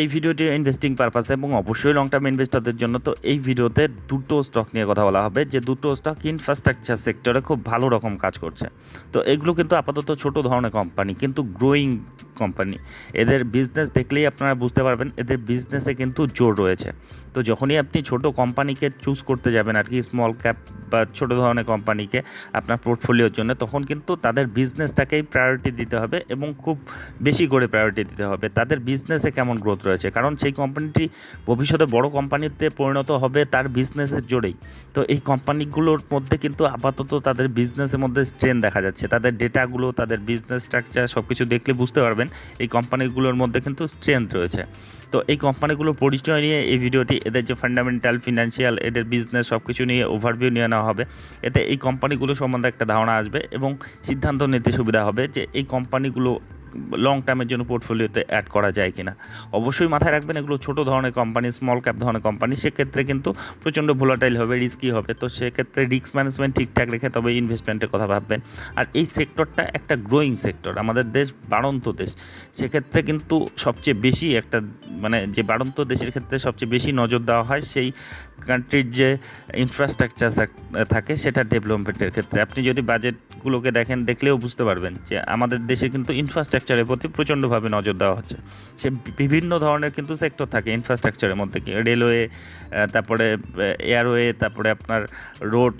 এই ভিডিওটি ইনভেস্টিং পারপাসে এবং অবশ্যই লং টার্ম ইনভেস্টরদের জন্য তো এই ভিডিওতে দুটো স্টক নিয়ে কথা বলা হবে। যে দুটো স্টক ইনফ্রাস্ট্রাকচার সেক্টরে খুব ভালো রকম কাজ করছে। তো এগুলো কিন্তু আপাতত ছোট ধরনের কোম্পানি কিন্তু গ্রোয়িং কোম্পানি এদের বিজনেস দেখলেই আপনারা বুঝতে পারবেন, এদের বিজনেসে কিন্তু জোর রয়েছে। তো যখনই আপনি ছোট কোম্পানিকে চুজ করতে যাবেন আর কি স্মল ক্যাপ বা ছোট ধরনের কোম্পানিকে আপনার পোর্টফোলিওর জন্য, তখন কিন্তু তাদের বিজনেসটাকেই প্রায়োরিটি দিতে হবে এবং খুব বেশি করে প্রায়োরিটি দিতে হবে। তাদের বিজনেসে কেমন গ্রোথ রয়েছে? কারণ সেই কোম্পানিটি ভবিষ্যতে বড় কোম্পানিতে পরিণত হবে তার বিজনেসের জোরেই। তো এই কোম্পানিগুলোর মধ্যে কিন্তু আপাতত তাদের বিজনেসের মধ্যে স্ট্রেন দেখা যাচ্ছে। তাদের ডেটাগুলো তাদের বিজনেস স্ট্রাকচার সব কিছু দেখলে বুঝতে পারবেন এই কোম্পানিগুলোর মধ্যে কিন্তু স্ট্রেংথ রয়েছে। তো এই কোম্পানিগুলোর পরিচয় নিয়ে এই ভিডিওটি এদের যে ফান্ডামেন্টাল ফিনান্সিয়াল এদের বিজনেস সব কিছু নিয়ে ওভারভিউ নিয়ে নেওয়া হবে। এতে এই কোম্পানিগুলো সম্বন্ধে একটা ধারণা আসবে এবং সিদ্ধান্ত নিতে সুবিধা হবে যে এই কোম্পানিগুলো লং টার্মের জন্য পোর্টফোলিওতে অ্যাড করা যায় কিনা। অবশ্যই মাথায় রাখবেন, এগুলো ছোটো ধরনের কোম্পানি স্মল ক্যাপ ধরনের কোম্পানি সেক্ষেত্রে কিন্তু প্রচণ্ড ভোলাটাইল হবে রিস্কি হবে। তো সেক্ষেত্রে রিস্ক ম্যানেজমেন্ট ঠিকঠাক রেখে তবে ইনভেস্টমেন্টের কথা ভাববেন। আর এই সেক্টরটা একটা গ্রোয়িং সেক্টর আমাদের দেশ বাড়ন্ত দেশ। সেক্ষেত্রে কিন্তু সবচেয়ে বেশি একটা মানে যে বাড়ন্ত দেশের ক্ষেত্রে সবচেয়ে বেশি নজর দেওয়া হয় সেই কান্ট্রির যে ইনফ্রাস্ট্রাকচার থাকে সেটা ডেভেলপমেন্টের ক্ষেত্রে। আপনি যদি বাজেটগুলোকে দেখেন, দেখলেও বুঝতে পারবেন যে আমাদের দেশে কিন্তু ইনফ্রাস্ট্রাকচারের প্রতি প্রচণ্ডভাবে নজর দেওয়া হচ্ছে। সে বিভিন্ন ধরনের কিন্তু সেক্টর থাকে ইনফ্রাস্ট্রাকচারের মধ্যে কি। রেলওয়ে তারপরে এয়ারওয়ে তারপরে আপনার রোড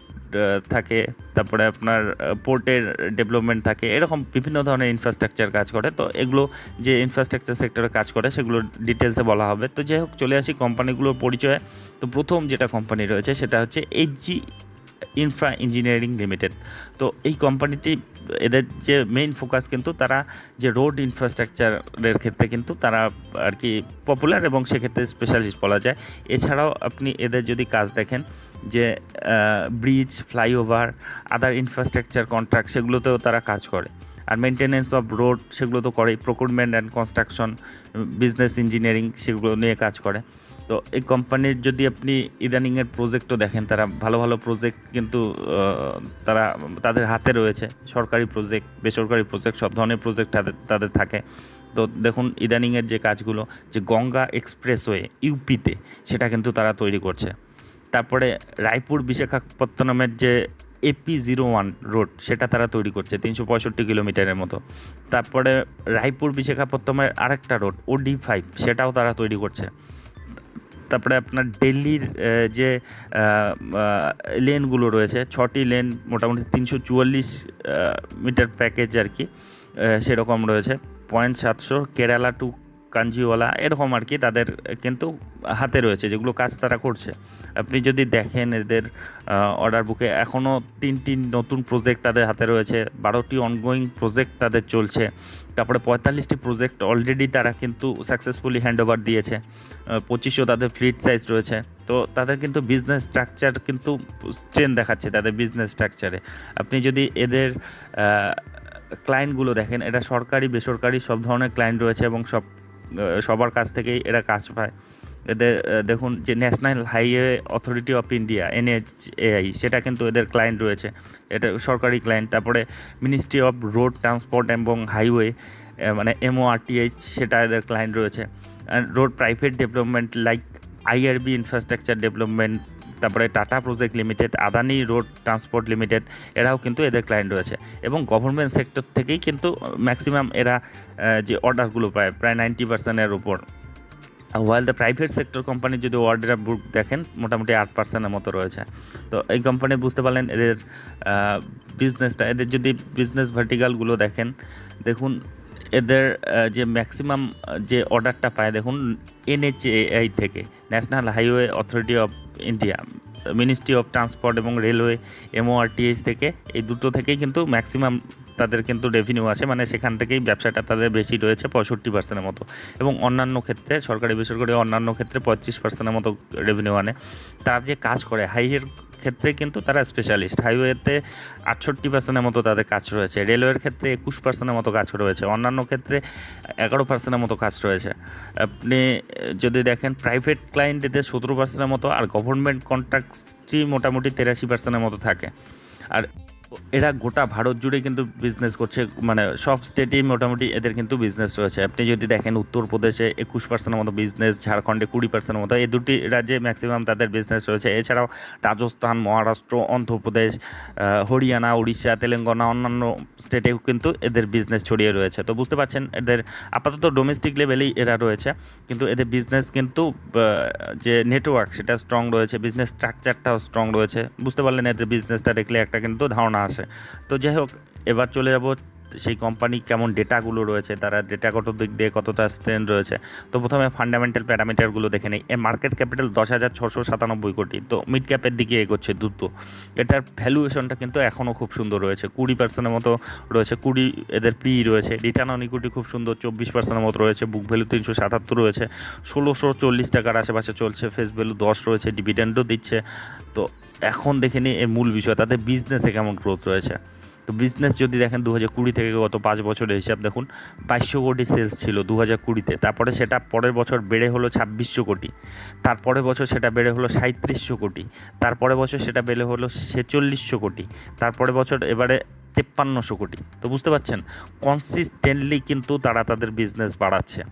থাকে, তারপরে আপনার পোর্টের ডেভেলপমেন্ট থাকে। এরকম বিভিন্ন ধরনের ইনফ্রাস্ট্রাকচার কাজ করে। তো এগুলো যে ইনফ্রাস্ট্রাকচার সেক্টরে কাজ করে সেগুলো ডিটেলসে বলা হবে। তো যাই হোক, চলে আসি কোম্পানিগুলোর পরিচয়ে। তো প্রথম যেটা কোম্পানি রয়েছে, সেটা হচ্ছে এইচজি ইনফ্রা ইঞ্জিনিয়ারিং লিমিটেড তো এই কোম্পানিটি এদের যে মেইন ফোকাস কিন্তু তারা যে রোড ইনফ্রাস্ট্রাকচারের ক্ষেত্রে কিন্তু তারা আর কি পপুলার এবং সেক্ষেত্রে স্পেশালিস্ট বলা যায়। এছাড়াও আপনি এদের যদি কাজ দেখেন যে bridge flyover other infrastructure contract সেগুলোতেও তারা কাজ করে। আর মেনটেনেন্স অফ রোড সেগুলো তো করেই। Procurement and construction business engineering সেগুলো নিয়ে কাজ করে। তো এই কোম্পানির যদি আপনি ইদানিংয়ের প্রজেক্টও দেখেন, তারা ভালো ভালো প্রজেক্ট কিন্তু তারা তাদের হাতে রয়েছে। সরকারি প্রজেক্ট বেসরকারি প্রজেক্ট সব ধরনের প্রজেক্ট তাদের থাকে। তো দেখুন, ইদানিংয়ের যে কাজগুলো, যে গঙ্গা এক্সপ্রেসওয়ে, ইউপিতে, সেটা কিন্তু তারা তৈরি করছে। তারপরে রায়পুর বিশাখাপত্তনমের যে এপি জিরো ওয়ান রোড, সেটা তারা তৈরি করছে, তিনশো পঁয়ষট্টি কিলোমিটারের মতো। তারপরে রায়পুর বিশাখাপত্তনমের আরেকটা রোড ওডি ফাইভ সেটাও তারা তৈরি করছে। তারপরে আপনার ডেলির যে লেনগুলো রয়েছে, ছটি লেন মোটামুটি তিনশো চুয়াল্লিশ মিটার প্যাকেজ আর কি সেরকম রয়েছে। পয়েন্ট সাতশো, কেরালা টু কাঞ্জিওয়ালা এরকম আর কি তাদের কিন্তু হাতে রয়েছে, যেগুলো কাজ তারা করছে। আপনি যদি দেখেন এদের অর্ডার বুকে এখনও তিনটি নতুন প্রজেক্ট তাদের হাতে রয়েছে, বারোটি অনগোয়িং প্রজেক্ট তাদের চলছে, তারপরে পঁয়তাল্লিশটি প্রজেক্ট অলরেডি তারা কিন্তু সাকসেসফুলি হ্যান্ড ওভার দিয়েছে পঁচিশশো তাদের ফ্লিট সাইজ রয়েছে। তো তাদের কিন্তু বিজনেস স্ট্রাকচার কিন্তু স্ট্রেন দেখাচ্ছে তাদের বিজনেস স্ট্রাকচারে আপনি যদি এদের ক্লায়েন্টগুলো দেখেন, এটা সরকারি, বেসরকারি সব ধরনের ক্লায়েন্ট রয়েছে এবং সব সবার কাছ থেকেই এরা কাজ পায়। এদের দেখুন যে National Highway Authority of India, NHAI, সেটা কিন্তু এদের ক্লায়েন্ট রয়েছে। এটা সরকারি ক্লায়েন্ট তারপরে মিনিস্ট্রি অফ রোড ট্রান্সপোর্ট এবং হাইওয়ে মানে এমওআরটিএইচ সেটা এদের ক্লায়েন্ট রয়েছে। Road private development like IRB infrastructure development তারপরে Tata project limited, Adani road transport limited, এরাও কিন্তু এদের ক্লায়েন্ট রয়েছে। এবং গভর্নমেন্ট সেক্টর থেকেই কিন্তু ম্যাক্সিমাম এরা যে অর্ডারগুলো পায়, প্রায় নাইনটি পার্সেন্টের উপর। ওয়াইল দ্য প্রাইভেট সেক্টর কোম্পানির যদি অর্ডার বুক দেখেন, মোটামুটি আট পার্সেন্টের মতো রয়েছে। তো এই কোম্পানি বুঝতে পারলেন, এদের বিজনেসটা এদের যদি বিজনেস ভার্টিক্যালগুলো দেখেন, দেখুন, এদের যে ম্যাক্সিমাম যে অর্ডারটা পায়, দেখুন এনএচএআই থেকে National Highway Authority of India Ministry of Transport এবং রেলওয়ে এমওআরটিএস থেকে এই দুটো থেকেই কিন্তু ম্যাক্সিমাম তাদের কিন্তু রেভিনিউ আসে মানে সেখান থেকেই ব্যবসাটা তাদের বেশি রয়েছে পঁয়ষট্টি পার্সেন্টের মতো। এবং অন্যান্য ক্ষেত্রে, সরকারি বেসরকারি অন্যান্য ক্ষেত্রে পঁয়ত্রিশ পার্সেন্টের মতো রেভিনিউ আনে। তারা যে কাজ করে হাইয়ের ক্ষেত্রে কিন্তু তারা স্পেশালিস্ট হাইওয়েতে আটষট্টি পার্সেন্টের মতো তাদের কাজ রয়েছে। রেলওয়ের ক্ষেত্রে একুশ পার্সেন্টের মতো কাজ রয়েছে। অন্যান্য ক্ষেত্রে এগারো পার্সেন্টের মতো কাজ রয়েছে। আপনি যদি দেখেন প্রাইভেট ক্লায়েন্ট এদের সতেরো পার্সেন্টের মতো আর গভর্নমেন্ট কন্ট্রাক্টটি মোটামুটি তেরাশি পার্সেন্টের মতো থাকে। আর এরা গোটা ভারত জুড়ে কিন্তু বিজনেস করছে মানে সব স্টেটেই মোটামুটি এদের কিন্তু বিজনেস রয়েছে। আপনি যদি দেখেন উত্তরপ্রদেশে একুশ পার্সেন্টের মতো বিজনেস ঝাড়খণ্ডে কুড়ি পার্সেন্টের মতো, এই দুটি রাজ্যে ম্যাক্সিমাম তাদের বিজনেস রয়েছে। এছাড়াও রাজস্থান, মহারাষ্ট্র, অন্ধ্রপ্রদেশ হরিয়ানা, উড়িষ্যা, তেলেঙ্গানা, অন্যান্য স্টেটেও কিন্তু এদের বিজনেস ছড়িয়ে রয়েছে। তো বুঝতে পারছেন, এদের আপাতত ডোমেস্টিক লেভেলেই এরা রয়েছে, কিন্তু এদের বিজনেস কিন্তু যে নেটওয়ার্ক সেটা স্ট্রং রয়েছে বিজনেস স্ট্রাকচারটাও স্ট্রং রয়েছে। বুঝতে পারলেন, এদের বিজনেসটা দেখলে একটা কিন্তু ধারণা আসে তো যাই হোক এবার চলে যাব সেই কোম্পানি কেমন ডেটাগুলো রয়েছে, তারা ডেটাগত দিক দিয়ে কতটা স্ট্রেন রয়েছে? তো প্রথমে ফান্ডামেন্টাল প্যারামিটারগুলো দেখে নেই। এর মার্কেট ক্যাপিটাল দশ হাজার ছশো সাতানব্বই কোটি। তো মিড ক্যাপের দিকে এগোচ্ছে দ্রুত। এটার ভ্যালুয়েশনটা কিন্তু এখনও খুব সুন্দর রয়েছে। কুড়ি পার্সেন্টের মতো রয়েছে। কুড়ি এদের পি রয়েছে। রিটার্ন অন ইকুইটি খুব সুন্দর, চব্বিশ পার্সেন্টের মতো রয়েছে। বুক ভ্যালু তিনশো সাতাত্তর রয়েছে। ষোলোশো চল্লিশ টাকার আশেপাশে চলছে। ফেস ভ্যালু দশ রয়েছে। ডিভিডেন্ডও দিচ্ছে। তো এখন দেখে নিই এর মূল বিষয়, তাদের বিজনেসে কেমন গ্রোথ রয়েছে? তো বিজনেস যদি দেখেন দু হাজার কুড়ি থেকে গত পাঁচ বছরের হিসাব দেখুন, বাইশশো কোটি সেলস ছিল দু হাজার কুড়িতে। তারপরে সেটা পরের বছর বেড়ে হলো ছাব্বিশশো কোটি। তারপরের বছর সেটা বেড়ে হলো সাঁত্রিশশো কোটি। তারপরে বছর সেটা বেড়ে হলো ছেচল্লিশশো কোটি। তারপরে বছর এবারে তেপ্পান্নশো কোটি। তো বুঝতে পারছেন? কনসিস্টেন্টলি কিন্তু তারা তাদের বিজনেস বাড়াচ্ছে।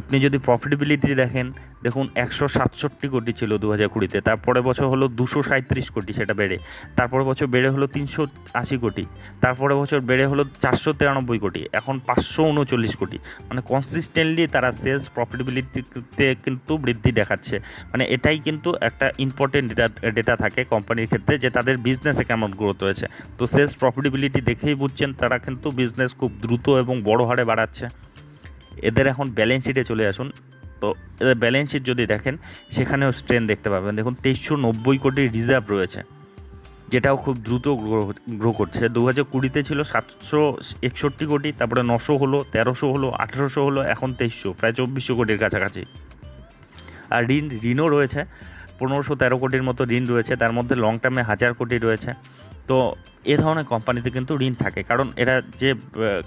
আপনি যদি প্রফিটেবিলিটি দেখেন, দেখুন একশো সাতষট্টি কোটি ছিল দু হাজার কুড়িতে তারপরে বছর হলো দুশো সাঁত্রিশ কোটি, সেটা বেড়ে। তারপরে বছর বেড়ে হলো তিনশো আশি কোটি তারপরে বছর বেড়ে হলো চারশো তিরানব্বই কোটি, এখন পাঁচশো উনচল্লিশ কোটি। মানে কনসিস্টেন্টলি তারা সেলস প্রফিটেবিলিটিতে কিন্তু বৃদ্ধি দেখাচ্ছে। মানে এটাই কিন্তু একটা ইম্পর্টেন্ট ডেটা ডেটা থাকে কোম্পানির ক্ষেত্রে যে তাদের বিজনেসে কেমন গ্রোথ হয়েছে। তো সেলস প্রফিটেবিলিটি দেখেই বুঝছেন, তারা কিন্তু বিজনেস খুব দ্রুত এবং বড় হারে বাড়াচ্ছে। এদের এখন ব্যালেন্স শিটে চলে আসুন। তো এদের ব্যালেন্স শিট যদি দেখেন, সেখানেও স্ট্রেন দেখতে পাবেন। দেখুন, তেইশশো নব্বই কোটি রিজার্ভ রয়েছে, যেটাও খুব দ্রুত গ্রো করছে। দু হাজার কুড়িতে ছিল সাতশো একষট্টি কোটি, তারপরে নশো হলো, তেরোশো হলো, আঠেরোশো হলো, এখন তেইশশো, প্রায় চব্বিশশো কোটির কাছাকাছি। আর ঋণ, ঋণও রয়েছে, পনেরোশো তেরো কোটির মতো ঋণ রয়েছে, তার মধ্যে লং টার্মে হাজার কোটি রয়েছে। তো এ ধরনের কোম্পানিতে কিন্তু ঋণ থাকে। কারণ এরা যে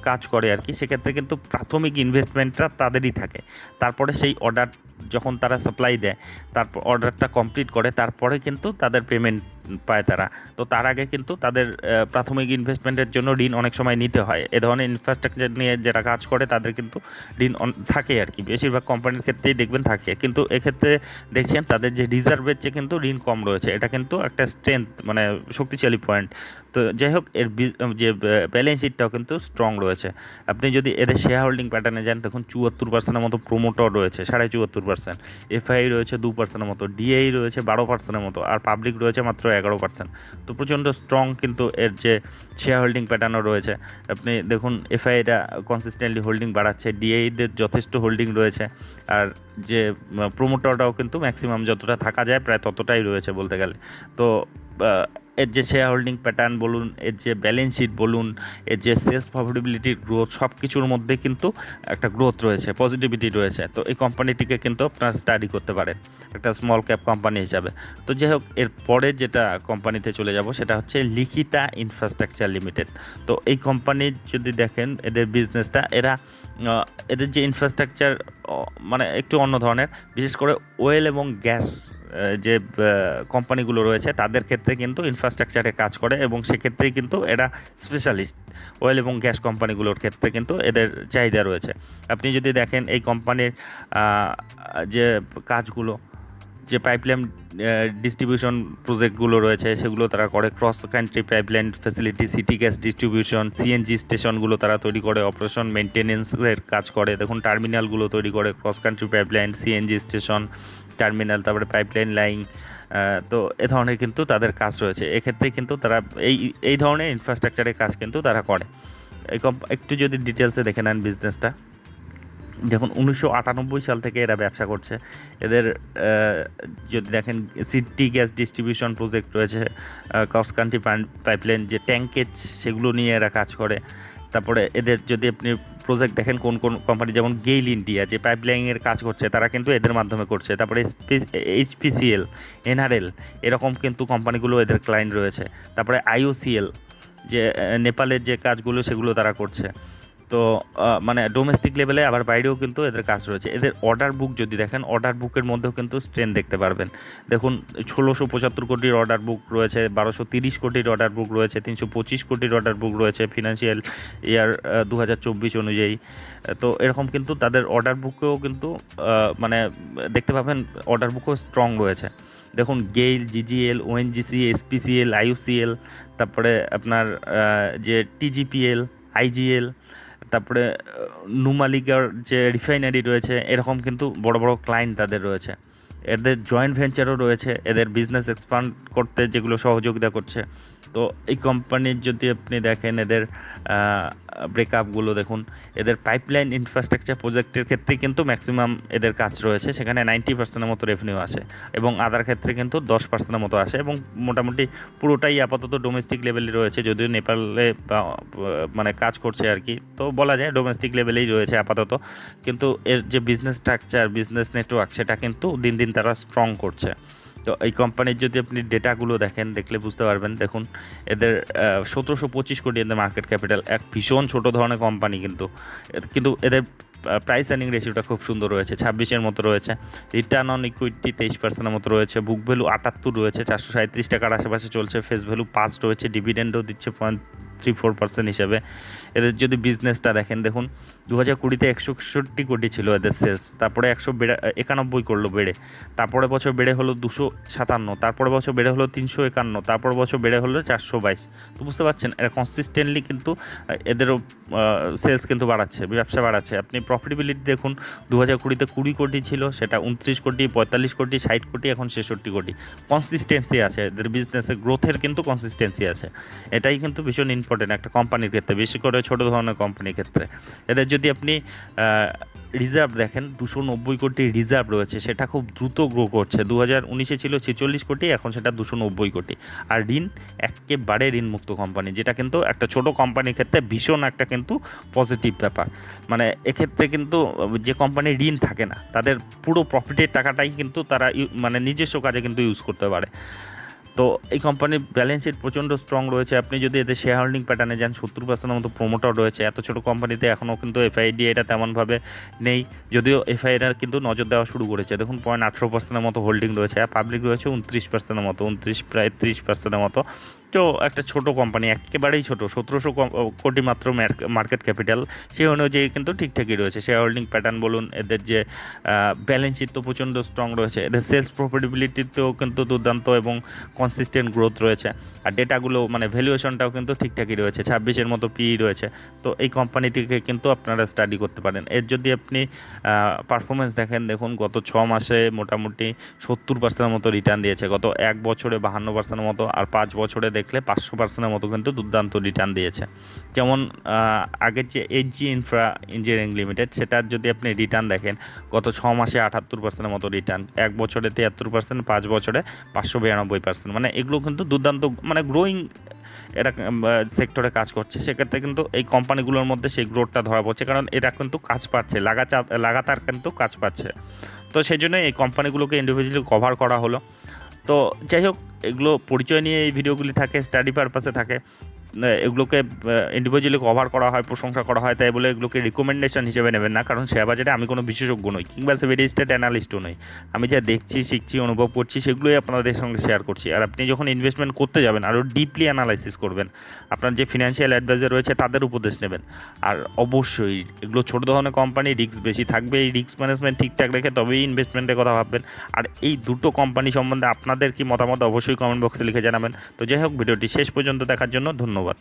কাজ করে আর কি, সেক্ষেত্রে কিন্তু প্রাথমিক ইনভেস্টমেন্টটা তাদেরই থাকে। তারপরে সেই অর্ডার যখন তারা সাপ্লাই দেয়, তারপর অর্ডারটা কমপ্লিট করে, তারপরে কিন্তু তাদের পেমেন্ট পায় তারা। তো তার আগে কিন্তু তাদের প্রাথমিক ইনভেস্টমেন্টের জন্য ঋণ অনেক সময় নিতে হয়। এ ধরনের ইনফ্রাস্ট্রাকচার নিয়ে যারা কাজ করে, তাদের কিন্তু ঋণ থাকে আর কি। বেশিরভাগ কোম্পানির ক্ষেত্রেই দেখবেন থাকে। কিন্তু এক্ষেত্রে দেখছেন তাদের যে রিজার্ভের চেয়ে কিন্তু ঋণ কম রয়েছে। এটা কিন্তু একটা স্ট্রেংথ মানে শক্তিশালী পয়েন্ট তো যাই হোক, এর যে ব্যালেন্স শিটটাও কিন্তু স্ট্রং রয়েছে। আপনি যদি এদের শেয়ার হোল্ডিং প্যাটার্নে যান তখন চুয়াত্তর পার্সেন্টের মতো প্রোমোটর রয়েছে, সাড়ে চুয়াত্তর পার্সেন্ট, এফআই রয়েছে দু পার্সেন্টের মতো ডিআই রয়েছে বারো পার্সেন্টের মতো, আর পাবলিক রয়েছে মাত্র এগারো পার্সেন্ট। তো প্রচণ্ড স্ট্রং কিন্তু এর যে শেয়ার হোল্ডিং প্যাটার্নও রয়েছে। আপনি দেখুন এফআইটা কনসিস্টেন্টলি হোল্ডিং বাড়াচ্ছে ডিআইদের যথেষ্ট হোল্ডিং রয়েছে, আর যে প্রোমোটরটাও কিন্তু ম্যাক্সিমাম যতটা থাকা যায়, প্রায় ততটাই রয়েছে বলতে গেলে। তো এর যে শেয়ার হোল্ডিং প্যাটার্ন বলুন, এর যে ব্যালেন্স শিট বলুন, এর যে সেলস প্রফিটেবিলিটির গ্রোথ সব কিছুর মধ্যে কিন্তু একটা গ্রোথ রয়েছে পজিটিভিটি রয়েছে। তো এই কোম্পানিটিকে কিন্তু আপনারা স্টাডি করতে পারেন, একটা স্মল ক্যাপ কোম্পানি হিসাবে। তো যাই হোক, এর পরে যেটা কোম্পানিতে চলে যাব, সেটা হচ্ছে লিখিতা ইনফ্রাস্ট্রাকচার লিমিটেড তো এই কোম্পানির যদি দেখেন, এদের বিজনেসটা এরা এদের যে ইনফ্রাস্ট্রাকচার মানে একটু অন্য ধরনের। বিশেষ করে ওয়েল এবং গ্যাস যে কোম্পানিগুলো রয়েছে, তাদের ক্ষেত্রে কিন্তু ইনফ্রাস্ট্রাকচারে কাজ করে এবং সেক্ষেত্রেই কিন্তু এরা স্পেশালিস্ট অয়েল এবং গ্যাস কোম্পানিগুলোর ক্ষেত্রে কিন্তু এদের চাহিদা রয়েছে। আপনি যদি দেখেন এই কোম্পানির যে, কাজগুলো যে পাইপলাইন ডিস্ট্রিবিউশন প্রজেক্টগুলো রয়েছে, সেগুলো তারা করে। Cross country pipeline facility city gas distribution CNG স্টেশনগুলো তারা তৈরি করে অপারেশন মেনটেনেন্সের কাজ করে। দেখুন টার্মিনালগুলো তৈরি করে cross country pipeline CNG station terminal তারপরে পাইপলাইন লাইন তো এ ধরনের কিন্তু তাদের কাজ রয়েছে। এক্ষেত্রে কিন্তু তারা এই এই ধরনের ইনফ্রাস্ট্রাকচারের কাজ কিন্তু তারা করে। একটু যদি ডিটেলসে দেখে নেন বিজনেসটা দেখুন, উনিশশো আটানব্বই সাল থেকে এরা ব্যবসা করছে। এদের যদি দেখেন, সিটি গ্যাস ডিস্ট্রিবিউশন প্রজেক্ট রয়েছে ক্রস কান্ট্রি পাইপলাইন যে ট্যাঙ্কেজ, সেগুলো নিয়ে এরা কাজ করে। তারপরে এদের যদি আপনি প্রজেক্ট দেখেন, কোন কোন কোম্পানি যেমন গেইল ইন্ডিয়া, যে পাইপলাইনের কাজ করছে, তারা কিন্তু এদের মাধ্যমে করছে। তারপরে এইচপিসিএল এনআরএল এরকম কিন্তু কোম্পানিগুলো এদের ক্লায়েন্ট রয়েছে। তারপরে আইওসিএল যে নেপালের যে কাজগুলো, সেগুলো তারা করছে। তো মানে ডোমেস্টিক লেভেলে আবার বাইরেও কিন্তু এদের কাজ রয়েছে। এদের অর্ডার বুক যদি দেখেন অর্ডার বুকের মধ্যেও কিন্তু স্ট্রেন দেখতে পারবেন। দেখুন, ষোলোশো পঁচাত্তর কোটির অর্ডার বুক রয়েছে, বারোশো তিরিশ কোটির অর্ডার বুক রয়েছে, তিনশো পঁচিশ কোটির অর্ডার বুক রয়েছে ফিনান্সিয়াল ইয়ার দু হাজার চব্বিশ অনুযায়ী। তো এরকম কিন্তু তাদের অর্ডার বুকেও কিন্তু মানে দেখতে পাবেন অর্ডার বুকও স্ট্রং রয়েছে। দেখুন, GAIL, GGL ONGC SPCL IUCL তারপরে আপনার যে টিজিপিএল, আইজিএল তারপরে নুমালিগার যে রিফাইনারি রয়েছে, এরকম কিন্তু বড় বড় ক্লায়েন্ট তাদের রয়েছে। এদের জয়েন্ট ভেঞ্চারও রয়েছে, এদের বিজনেস এক্সপান্ড করতে যেগুলো সহযোগিতা করছে। তো এই কোম্পানির যদি আপনি দেখেন এদের ব্রেকআপগুলো দেখুন, এদের পাইপলাইন ইনফ্রাস্ট্রাকচার প্রজেক্টের ক্ষেত্রে কিন্তু ম্যাক্সিমাম এদের কাজ রয়েছে, সেখানে নাইনটি পার্সেন্টের মতো রেভিনিউ আসে এবং আদার ক্ষেত্রে কিন্তু দশ পার্সেন্টের মতো আসে এবং মোটামুটি পুরোটাই আপাতত ডোমেস্টিক লেভেলে রয়েছে, যদিও নেপালে মানে কাজ করছে আর কি। তো বলা যায় ডোমেস্টিক লেভেলেই রয়েছে আপাতত, কিন্তু এর যে বিজনেস স্ট্রাকচার বিজনেস নেটওয়ার্ক সেটা কিন্তু দিন দিন তারা স্ট্রং করছে। তো এই কোম্পানির যদি আপনি ডেটাগুলো দেখেন, দেখলে বুঝতে পারবেন। দেখুন, এদের সতেরোশো পঁচিশ কোটি এদের মার্কেট ক্যাপিটাল এক ভীষণ ছোট ধরনের কোম্পানি কিন্তু। কিন্তু এদের প্রাইস আর্নিং রেশিওটা খুব সুন্দর রয়েছে, ছাব্বিশের মতো রয়েছে। রিটার্ন অন ইকুইটি তেইশ পার্সেন্টের মতো রয়েছে বুক ভ্যালু আটাত্তর রয়েছে, চারশো সাঁত্রিশ টাকার আশেপাশে চলছে ফেস ভ্যালু পাঁচ রয়েছে ডিভিডেন্ডও দিচ্ছে পয়েন্ট থ্রি ফোর পার্সেন্ট হিসাবে। এদের যদি বিজনেসটা দেখেন, দেখুন দু হাজার কুড়িতে একশো একষট্টি কোটি ছিল এদের সেলস তারপরে একশো বেড়ে, একানব্বই করল বেড়ে। তারপরে বছর বেড়ে হলো দুশো সাতান্ন তারপরে বছর বেড়ে হলো তিনশো একান্ন তারপর বছর বেড়ে হলো চারশো বাইশ। তো বুঝতে পারছেন, এরা কনসিস্টেন্টলি কিন্তু এদেরও সেলস কিন্তু বাড়াচ্ছে, ব্যবসা বাড়াচ্ছে। আপনি প্রফিটেবিলিটি দেখুন দু হাজার কুড়িতে কুড়ি কোটি ছিল, সেটা উনত্রিশ কোটি, পঁয়তাল্লিশ কোটি, ষাট কোটি, এখন ছেষট্টি কোটি। কনসিস্টেন্সি আছে, এদের বিজনেসে গ্রোথের কিন্তু কনসিস্টেন্সি আছে। এটাই কিন্তু ভীষণ ইম্পর্টেন্ট একটা কোম্পানির ক্ষেত্রে, বেশি করে ছোটো ধরনের কোম্পানির ক্ষেত্রে। এদের যদি আপনি রিজার্ভ দেখেন, দুশো নব্বই কোটি রিজার্ভ রয়েছে, সেটা খুব দ্রুত গ্রো করছে। দু হাজার উনিশে ছিল ছেচল্লিশ কোটি, এখন সেটা দুশো নব্বই কোটি। আর ঋণ, একেবারে ঋণমুক্ত কোম্পানি যেটা কিন্তু একটা ছোট কোম্পানির ক্ষেত্রে ভীষণ একটা কিন্তু পজিটিভ ব্যাপার। মানে এক্ষেত্রে কিন্তু যে কোম্পানির ঋণ থাকে না, তাদের পুরো প্রফিটের টাকাটাই কিন্তু তারা মানে নিজস্ব কাজে কিন্তু ইউজ করতে পারে। তো এই কোম্পানির ব্যালেন্স শিট প্রচণ্ড স্ট্রং রয়েছে। আপনি যদি এদের শেয়ার হোল্ডিং প্যাটার্নে যান, সত্তর পার্সেন্টের মতো প্রোমোটার রয়েছে। এত ছোটো কোম্পানিতে এখনও কিন্তু এফআইডি এটা তেমনভাবে নেই। যদিও এফআইরা কিন্তু নজর দেওয়া শুরু করেছে। দেখুন পয়েন্ট আঠেরো পার্সেন্টের মতো হোল্ডিং রয়েছে। আর পাবলিক রয়েছে উনত্রিশ পার্সেন্টের মতো, উনত্রিশ, প্রায় ত্রিশ পার্সেন্টের মতো। তো একটা ছোট কোম্পানি একেবারেই ছোট, সতেরোশো কোটি মাত্র মার্কেট ক্যাপিটাল সেই অনুযায়ী কিন্তু ঠিকঠাকই রয়েছে। শেয়ার হোল্ডিং প্যাটার্ন বলুন, এদের যে ব্যালেন্স শিট তো প্রচণ্ড স্ট্রং রয়েছে। এদের সেলস প্রফিটেবিলিটিতেও কিন্তু দুর্দান্ত এবং কনসিস্টেন্ট গ্রোথ রয়েছে। আর ডেটাগুলো মানে ভ্যালুয়েশনটাও কিন্তু ঠিকঠাকই রয়েছে, ছাব্বিশের মতো পিই রয়েছে। তো এই কোম্পানিটিকে কিন্তু আপনারা স্টাডি করতে পারেন। এর যদি আপনি পারফরমেন্স দেখেন, দেখুন গত ছ মাসে মোটামুটি সত্তর পার্সেন্টের মতো রিটার্ন দিয়েছে। গত এক বছরে বাহান্ন পার্সেন্টের মতো আর পাঁচ বছরে দেখলে পাঁচশো পার্সেন্টের মতো কিন্তু দুর্দান্ত রিটার্ন দিয়েছে। যেমন আগের যে এইচজি ইনফ্রা ইঞ্জিনিয়ারিং লিমিটেড সেটার যদি আপনি রিটার্ন দেখেন, গত ছ মাসে আটাত্তর পার্সেন্টের মতো রিটার্ন এক বছরে তিয়াত্তর পার্সেন্ট পাঁচ বছরে পাঁচশো বিরানব্বই পার্সেন্ট মানে এগুলো কিন্তু দুর্দান্ত মানে গ্রোয়িং এটা সেক্টরে কাজ করছে, সেক্ষেত্রে কিন্তু এই কোম্পানিগুলোর মধ্যে সেই গ্রোথটা ধরা পড়ছে। কারণ এরা কিন্তু কাজ পাচ্ছে লাগাচার লাগাতার কিন্তু কাজ পাচ্ছে। তো সেই জন্য এই কোম্পানিগুলোকে ইন্ডিভিজুয়ালি কভার করা হলো। তো যাই হোক, এগুলো পরিচয় নিয়ে এই ভিডিওগুলি থাকে স্টাডি পারপাসে থাকে। এগুলোকে ইন্ডিভিজুয়ালি কভার করা হয়, প্রশংসা করা হয়, তাই বলে এগুলোকে রিকমেন্ডেশন হিসেবে নেবেন না। কারণ শেয়ার বাজারে আমি কোনো বিশেষজ্ঞ নই, কিংবা সেভিডিস্টেড অ্যানালিস্টও নই। আমি যা দেখছি, শিখছি, অনুভব করছি, সেগুলোই আপনাদের সঙ্গে শেয়ার করছি। আর আপনি যখন ইনভেস্টমেন্ট করতে যাবেন, আরও ডিপলি অ্যানালাইসিস করবেন, আপনার যে ফিনান্সিয়াল অ্যাডভাইজার রয়েছে, তাদের উপদেশ নেবেন। আর অবশ্যই এগুলো ছোটো ধরনের কোম্পানি রিস্ক বেশি থাকবে, এই রিস্ক ম্যানেজমেন্ট ঠিকঠাক রেখে তবেই ইনভেস্টমেন্টের কথা ভাববেন। আর এই দুটো কোম্পানি সম্বন্ধে আপনাদের কি মতামত, অবশ্যই কমেন্ট বক্সে লিখে জানাবেন। তো যাই হোক, ভিডিওটি শেষ পর্যন্ত দেখার জন্য ধন্যবাদ।